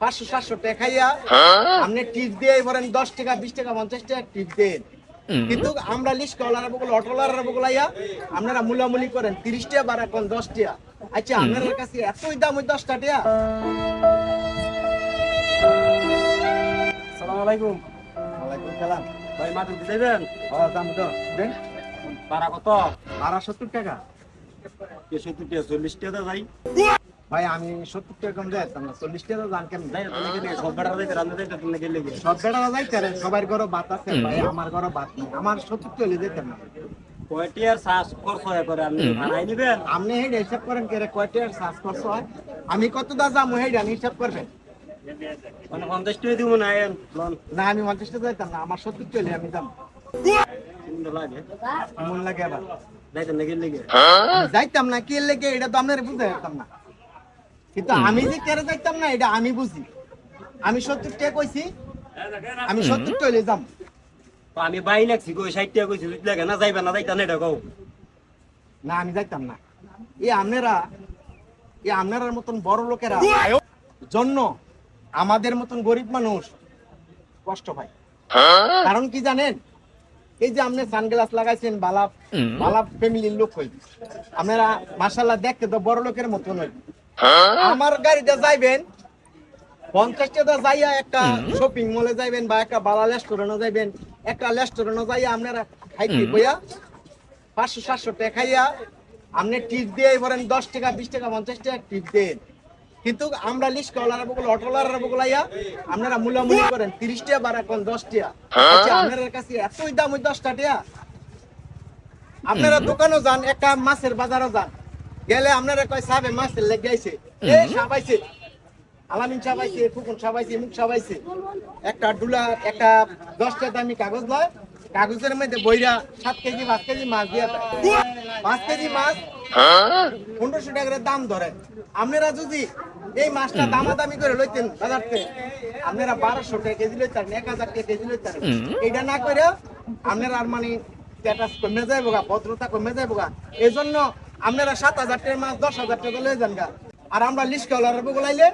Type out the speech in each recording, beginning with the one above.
পাঁচশো সাতশো টাকা খাইয়া আপনি টিপ দিয়ে বলেন দশ টাকা বিশ টাকা পঞ্চাশ টাকা টিপ দেন। কিন্তু আমরা লিস্ট কলার বগুলো অটোলার বগুলাইয়া আপনারা মূলামূলি করেন তিরিশ টাকা বাড়া কোন দশ টাকা। আচ্ছা আপনার কাছে এতই দাম ওই দশটা টাকা? সালাম আলাইকুম। ওয়ালাইকুম সালাম। ভাই দিতে দেবেন দাম তো। দেন। ভাড়া কত? বারো সত্তর টাকা। সত্তর টাকা? চল্লিশ টাকা যাই ভাই আমি সত্তর টাকা কম দেয় না। চল্লিশ টাকা দাম কেমন যাই তোমাকে সব গেলে সব বেড়া যাইতে সবার ঘরে বাত আছে ভাই আমার ঘরে বাত নেই। আমার সত্তর চলে যেতে না। কয়টি আর শ্বাস খরচ হয়ে করে আপনি ভাড়াই নিবেন? আপনি হেড হিসাব করেন কে রে কয়টার শ্বাস করছ হয়? আমি কত দা যাব হেড আমি হিসাব করবেন? মানে পঞ্চাশ টাকা দিব না না আমি পঞ্চাশটা যাইতাম না আমার সত্তর চলে আমি দাম লাগে। মন লাগে আবার। গেলে যাইতাম না কে লেগে এটা তো আপনার বুঝতে পারতাম না। কিন্তু আমি যে কেন যাইতাম না এটা আমি বুঝি। আমি সত্তর টাকা কইছি আমি সত্তর চলে যাম। তো আমি বাই লাগছি গো ষাট টাকা কইছি বুঝলে লাগে না যাইবে না যাইতা না এটা কও। না আমি যাইতাম না। এই আপনারা এই আপনার মতন বড় লোকেরা জন্য আমাদের মতন গরিব মানুষ কষ্ট পায়। কারণ কি জানেন? এই যে আপনি সানগ্লাস লাগাইছেন বালা বালা ফ্যামিলির লোক হই আপনারা মাসাল্লাহ দেখতে তো বড় লোকের মতন হই আমার গাড়িতে যাইবেন পঞ্চাশ টাকা যাইয়া একটা শপিং মলে যাইবেন বা একটা বালা রেস্টুরেন্টে যাইবেন একটা রেস্টুরেন্টে যাইয়া আপনারা খাইতে বইয়া পাঁচশো সাতশো টাকা খাইয়া আপনি টিপ দিয়ে বলেন দশ টাকা বিশ টাকা পঞ্চাশ টাকা টিপ দেন। কিন্তু আমরা লিস্ট কলার বগুলো অটোলার বগুলাইয়া আপনারা মূল্যমূল্য করেন তিরিশ টাকা বাড়া কোন দশ টাকা আচ্ছা আপনার কাছে এতই দাম ওই দশটা টাকা আপনারা দোকানও যান একটা মাছের বাজারও যান। গেলে আপনারা কয় সাবে মাছের লেগে আইছে। এ সাবাইছে আলামিন সাবাইছে ফুকুন সাবাইছে মুখ সাবাইছে একটা ডুলা একটা দশটা দামি কাগজ লয়। কাগজের মধ্যে বইরা সাত কেজি পাঁচ কেজি মাছ দিয়ে। পাঁচ কেজি মাছ পনেরোশো টাকার দাম ধরে। আপনারা যদি এই মাছটা দামাদামি করে লইতেন বাজারতে আপনারা বারোশো টাকা কেজি লইতেন এক হাজার টাকা কেজি লইতেন এইটা না করে আপনারা আর মানে স্ট্যাটাস কমে যাইব ভদ্রতা কমে যাইব এই জন্য আপনারা সাত হাজার টাকার মাছ দশ হাজার টাকা লয়ে যান গা। আর আমরা লিস্ট কলার বগুলাইলে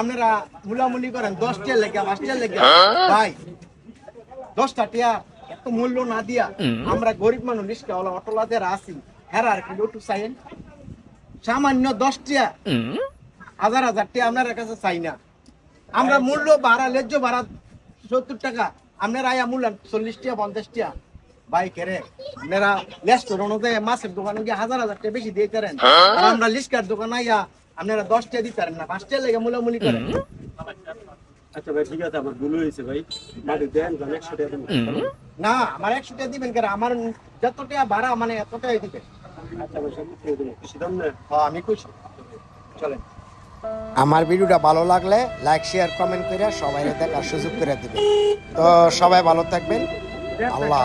আপনারা মুলামুলি করেন। দশ টিয়ার লেগে, পাঁচ টিয়ার লেগে। ভাই, দশটা টিয়া এত মূল্য না দিয়া আমরা গরিব মানুষ রিস্কা ওলা অটোলাদের আসি আর কি একটু চাইেন সামান্য দশ টিয়া, হাজার হাজার টিয়া আপনার কাছে চাই না। আমরা মূল্য ভাড়া লেজ্জ ভাড়া সত্তর টাকা। আপনারা আয়া মূল্য চল্লিশ টিয়া, পঞ্চাশ টিয়া। বাইকে রে আপনারা রেস্টুরেন্ট মাছের দোকানে গিয়ে হাজার হাজার টাকা বেশি দিয়ে পারেন আর আমরা লিস্কার দোকানে আইয়া আপনারা দশ টিয়া দিতে পারেন না পাঁচ টিয়া লেগে মূলামূলি করেন আচ্ছা ভাই ঠিক আছে আমার ভুল হয়েছে ভাই। মাটি দেন জান একশো টাকা। না আমার একশো টাকা দিবেন কেন? আমার যত টাকা ভাড়া মানে এত টাকাই দিবেন আচ্ছা ভাই সব খুশি দাম না হ্যাঁ আমি খুশি। চলেন। আমার ভিডিওটা ভালো লাগলে লাইক শেয়ার কমেন্ট করে সবাই দেখার সুযোগ করে দিবেন। তো সবাই ভালো থাকবেন। আল্লাহ।